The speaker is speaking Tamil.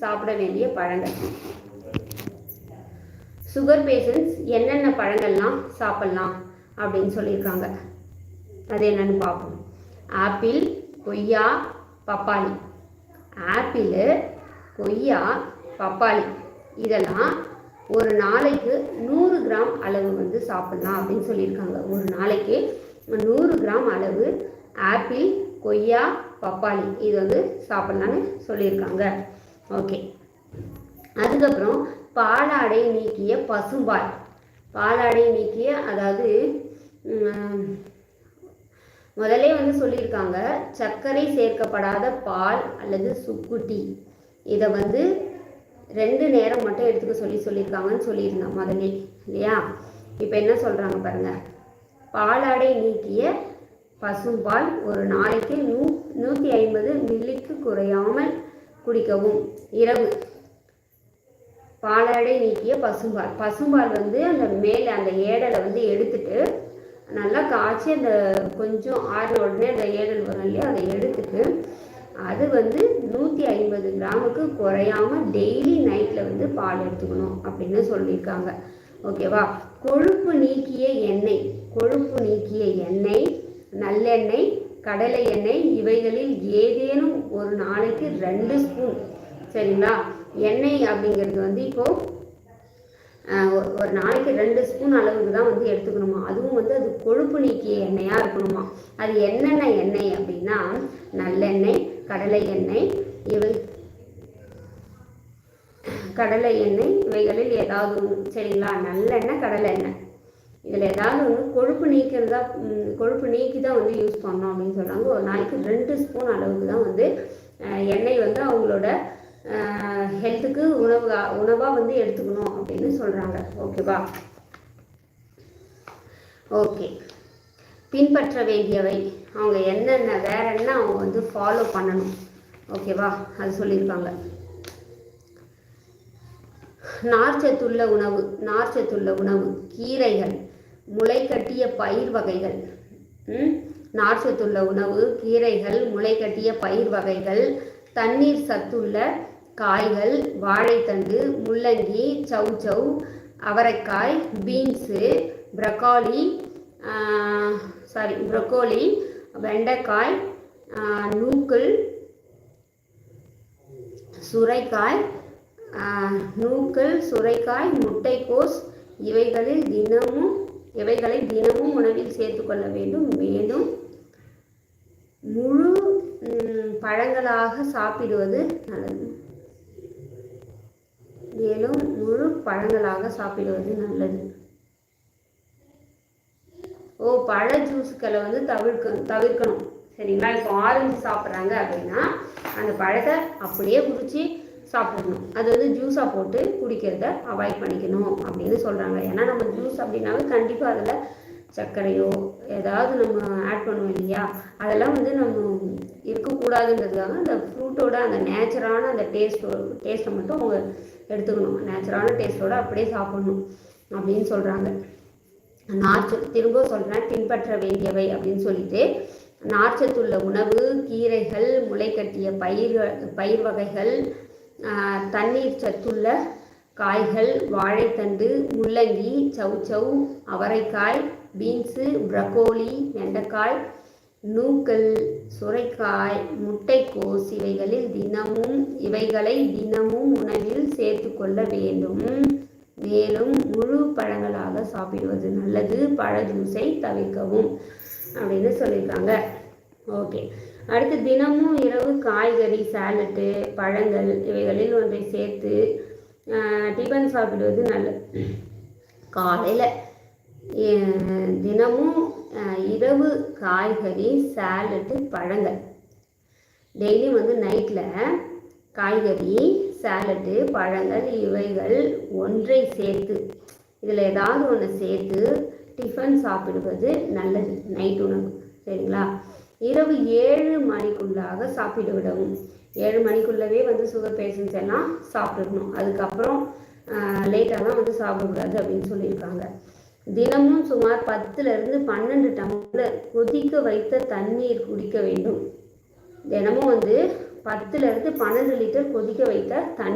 சாப்பிட வேண்டிய பழங்கள். சுகர் பேஷண்ட்ஸ் என்னென்ன பழங்கள்லாம் சாப்பிட்லாம் அப்படின்னு சொல்லியிருக்காங்க. அது என்னன்னு பார்ப்போம். ஆப்பிள் கொய்யா பப்பாளி. ஆப்பிள் கொய்யா பப்பாளி. இதெல்லாம் ஒரு நாளைக்கு நூறு கிராம் அளவு வந்து சாப்பிட்லாம் அப்படின்னு சொல்லியிருக்காங்க. ஒரு நாளைக்கு நூறு கிராம் அளவு ஆப்பிள் கொய்யா பப்பாளி. இது வந்து சாப்பிட்லான்னு சொல்லியிருக்காங்க. ஓகே அதுக்கப்புறம் பாலாடை நீக்கிய பசும்பால் பாலாடை நீக்கிய அதாவது முதலே வந்து சொல்லியிருக்காங்க சர்க்கரை சேர்க்கப்படாத பால் அல்லது சுக்குட்டி. இதை வந்து ரெண்டு நேரம் மட்டும் எடுத்துக்க சொல்லி சொல்லியிருக்காங்கன்னு சொல்லியிருந்தோம் முதலே இல்லையா? இப்போ என்ன சொல்கிறாங்க பாருங்க. பாலாடை நீக்கிய பசும்பால் ஒரு நாளைக்கு நூ நூற்றி ஐம்பது மில்லிக்கு குறையாமல் குடிக்கவும். இரவு. பாலாடை நீக்கிய பசும்பால். பசும்பால் வந்து அந்த மேலே அந்த ஏடலை வந்து எடுத்துட்டு நல்லா காய்ச்சி அந்த கொஞ்சம் ஆறு உடனே அந்த ஏடல் வரும் இல்லையா அதை எடுத்துட்டு அது வந்து நூற்றி ஐம்பது கிராமுக்கு குறையாம டெய்லி நைட்டில் வந்து பால் எடுத்துக்கணும் அப்படின்னு சொல்லியிருக்காங்க. ஓகேவா? கொழுப்பு நீக்கிய எண்ணெய். கொழுப்பு நீக்கிய எண்ணெய் நல்லெண்ணெய் கடலை எண்ணெய் இவைகளில் ஏதேனும் ஒரு நாளைக்கு ரெண்டு ஸ்பூன். சரிங்களா? எண்ணெய் அப்படிங்கிறது வந்து இப்போது ஒரு ஒரு நாளைக்கு ரெண்டு ஸ்பூன் அளவுக்கு தான் வந்து எடுத்துக்கணுமா? அதுவும் வந்து அது கொழுப்பு நீக்கிய எண்ணெயாக இருக்கணுமா? அது என்னென்ன எண்ணெய் அப்படின்னா நல்லெண்ணெய் கடலை எண்ணெய் இவை கடலை எண்ணெய் இவைகளில் ஏதாவது சரிங்களா? நல்லெண்ணெய் கடலை எண்ணெய். இதில் ஏதாவது வந்து கொழுப்பு நீக்கிறதா கொழுப்பு நீக்கி தான் வந்து யூஸ் பண்ணோம் அப்படின்னு சொல்கிறாங்க ஒரு நாளைக்கு ரெண்டு ஸ்பூன் அளவுக்கு தான் வந்து எண்ணெய் வந்து அவங்களோட ஹெல்த்துக்கு உணவு உணவாக வந்து எடுத்துக்கணும் அப்படின்னு சொல்கிறாங்க ஓகேவா? ஓகே. பின்பற்ற வேண்டியவை. அவங்க என்னென்ன வேற என்ன அவங்க வந்து ஃபாலோ பண்ணணும். ஓகேவா? அது சொல்லியிருக்காங்க. நார்ச்சத்துள்ள உணவு நார்ச்சத்துள்ள உணவு கீரைகள். முளைக்கட்டிய பயிர் வகைகள் ம்? நார்ச்சத்துள்ள உணவு கீரைகள் முளைக்கட்டிய பயிர் வகைகள் தண்ணீர் சத்துள்ள காய்கள் வாழைத்தண்டு முள்ளங்கி சௌசௌ அவரைக்காய் பீன்ஸு ப்ரக்காலி சாரி ப்ரொக்கோலி வெண்டைக்காய் நூக்கள் சுரைக்காய் நூக்கள் சுரைக்காய் முட்டைக்கோஸ் இவைகளில் தினமும் இவைகளை தினமும் உணவில் சேர்த்துக்கொள்ள வேண்டும். மேலும் முழு பழங்களாக சாப்பிடுவது நல்லது. மேலும் முழு பழங்களாக சாப்பிடுவது நல்லது. ஓ பழ ஜூஸுக்களை வந்து தவிர்க்க தவிர்க்கணும். சரிங்களா? இப்போ ஆரஞ்சு சாப்பிட்றாங்க அப்படின்னா அந்த பழத்தை அப்படியே குடிச்சு சாப்பிடணும். அது வந்து ஜூஸாக போட்டு குடிக்கிறத அவாய்ட் பண்ணிக்கணும் அப்படின்னு சொல்கிறாங்க ஏன்னா நம்ம ஜூஸ் அப்படின்னாவே கண்டிப்பாக அதில் சர்க்கரையோ ஏதாவது நம்ம ஆட் பண்ணுவோம் இல்லையா? அதெல்லாம் வந்து நம்ம இருக்கக்கூடாதுன்றதுக்காக அந்த ஃப்ரூட்டோட அந்த நேச்சரான அந்த டேஸ்ட்டோ டேஸ்ட்டை மட்டும் அவங்க எடுத்துக்கணும். நேச்சரான டேஸ்ட்டோட அப்படியே சாப்பிடணும் அப்படின்னு சொல்கிறாங்க நார்ச்சத்து திரும்ப சொல்கிறேன் பின்பற்ற வேண்டியவை அப்படின்னு சொல்லிட்டு நார்ச்சத்துள்ள உணவு கீரைகள் முளைக்கட்டிய பயிர் பயிர் வகைகள் தண்ணீர் சத்துள்ள காய்கள் வாழைத்தண்டு முள்ளங்கி சௌசௌ அவரைக்காய் பீன்ஸு ப்ரக்கோலி வெண்டைக்காய் நூக்கல் சுரைக்காய் முட்டைக்கோஸ் இவைகளில் தினமும் இவைகளை தினமும் உணவில் சேர்த்துக்கொள்ள வேண்டும். மேலும் முழு பழங்களாக சாப்பிடுவது நல்லது. பழ ஜூஸை தவிர்க்கவும் அப்படின்னு சொல்லியிருக்காங்க. ஓகே. அடுத்து தினமும் இரவு காய்கறி சாலட்டு பழங்கள் இவைகளில் ஒன்றை சேர்த்து டிஃபன் டிபன் சாப்பிடுவது நல்லது. காலையில் தினமும் இரவு காய்கறி சாலட்டு பழங்கள். டெய்லியும் வந்து நைட்டில் காய்கறி சாலட்டு பழங்கள் இவைகள் ஒன்றை சேர்த்து இதில் ஏதாவது ஒன்று சேர்த்து டிஃபன் சாப்பிடுவது நல்லது. நைட் உணவு சரிங்களா? இரவு ஏழு மணிக்குள்ளாக சாப்பிட்டு விடவும். ஏழு மணிக்குள்ளவே வந்து சுகர் பேஷண்ட்ஸ் எல்லாம் சாப்பிட்டுக்கணும் அதுக்கப்புறம் லேட்டாலாம் வந்து சாப்பிடக்கூடாது அப்படின்னு சொல்லியிருக்காங்க. தினமும் சுமார் பத்துலேருந்து பன்னெண்டு டம்ளர் கொதிக்க வைத்த தண்ணீர் குடிக்க வேண்டும். தினமும் வந்து பத்துலேருந்து பன்னெண்டு லிட்டர் கொதிக்க வைத்த தண்ணி